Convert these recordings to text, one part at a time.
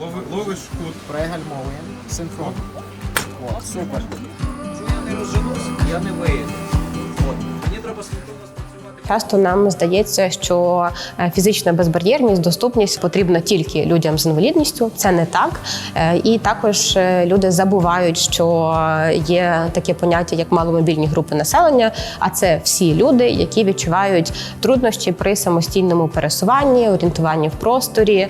Лови, ловиш кут. Перегальмовуємо. Синхрон. О, супер. Я не розженусь, я не виїду. Мені треба спрацювати. Часто нам здається, що е, фізична безбар'єрність, доступність потрібна тільки людям з інвалідністю. Це не так. Е, І також е, люди забувають, що є таке поняття, як маломобільні групи населення. А це всі люди, які відчувають труднощі при самостійному пересуванні, орієнтуванні в просторі,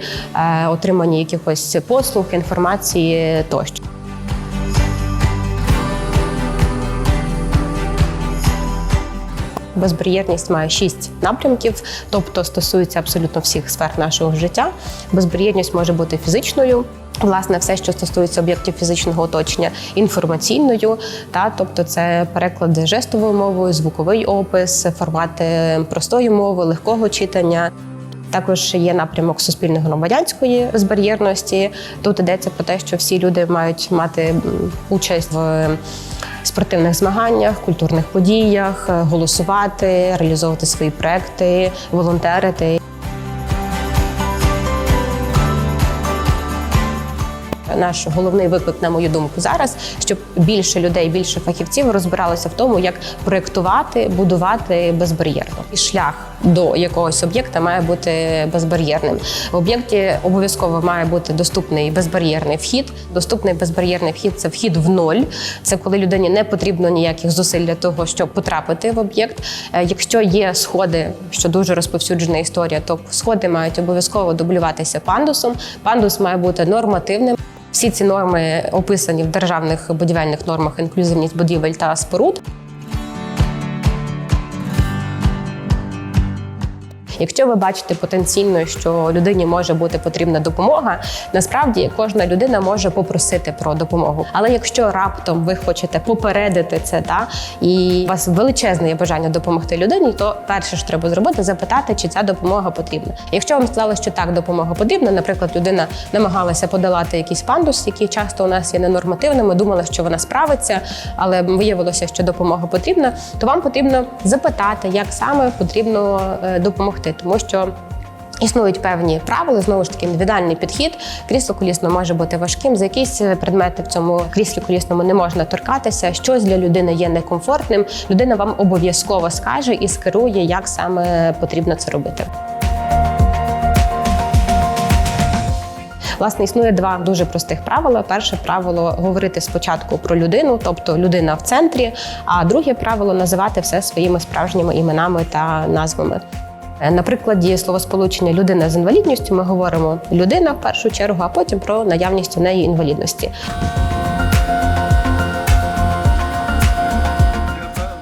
отриманні якихось послуг, інформації тощо. Безбар'єрність має шість напрямків, тобто стосується абсолютно всіх сфер нашого життя. Безбар'єрність може бути фізичною. Власне, все, що стосується об'єктів фізичного оточення, інформаційною, та тобто це переклади жестовою мовою, звуковий опис, формати простої мови, легкого читання. Також є напрямок суспільно-громадянської безбар'єрності. Тут йдеться про те, що всі люди мають мати участь в спортивних змаганнях, культурних подіях, е, голосувати, реалізовувати свої проекти, волонтерити. Наш головний виклик, на мою думку, зараз, щоб більше людей, більше фахівців розбиралися в тому, як проєктувати, будувати безбар'єрно. І шлях до якогось об'єкта має бути безбар'єрним. В об'єкті обов'язково має бути доступний безбар'єрний вхід. Доступний безбар'єрний вхід це вхід в ноль. Це коли людині не потрібно ніяких зусиль для того, щоб потрапити в об'єкт. Е, Якщо є сходи, що дуже розповсюджена історія, то сходи мають обов'язково дублюватися пандусом. Пандус має бути нормативним. Всі ці норми описані в державних будівельних нормах інклюзивність будівель та споруд. Якщо ви бачите потенційно, що людині може бути потрібна допомога, насправді кожна людина може попросити про допомогу. Але якщо раптом ви хочете попередити це, та і у вас величезне є бажання допомогти людині, то перше що треба зробити запитати, чи ця допомога потрібна. Якщо вам сказали, що так допомога потрібна, наприклад, людина намагалася подолати якийсь пандус, який часто у нас є ненормативними, думала, що вона справиться, але виявилося, що допомога потрібна, то вам потрібно запитати, як саме потрібно е, допомогти, тому що. Існують певні правила, знову ж таки, індивідуальний підхід. Крісло колісно може бути важким. За якісь предмети в цьому кріслі колісному не можна торкатися. Щось для людини є некомфортним. Людина вам обов'язково скаже і скерує, як саме потрібно це робити. Власне, існує два дуже простих правила. Перше правило говорити спочатку про людину, тобто людина в центрі. А друге правило називати все своїми справжніми іменами та назвами. Е, На словосполучення людина з інвалідністю ми говоримо людина в першу чергу, а потім про наявність у неї інвалідності.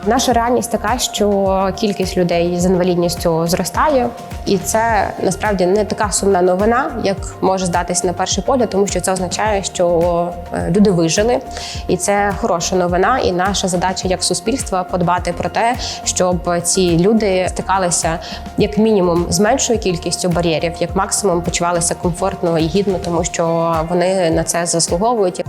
Наша реальність така, що кількість людей з інвалідністю зростає, і це насправді не така сумна новина, як може здатись на перший погляд, тому що це означає, що е, люди вижили, і це хороша новина. І наша задача як суспільства подбати про те, щоб ці люди стикалися як мінімум з меншою кількістю бар'єрів, як максимум почувалися комфортно і гідно, тому що вони на це заслуговують.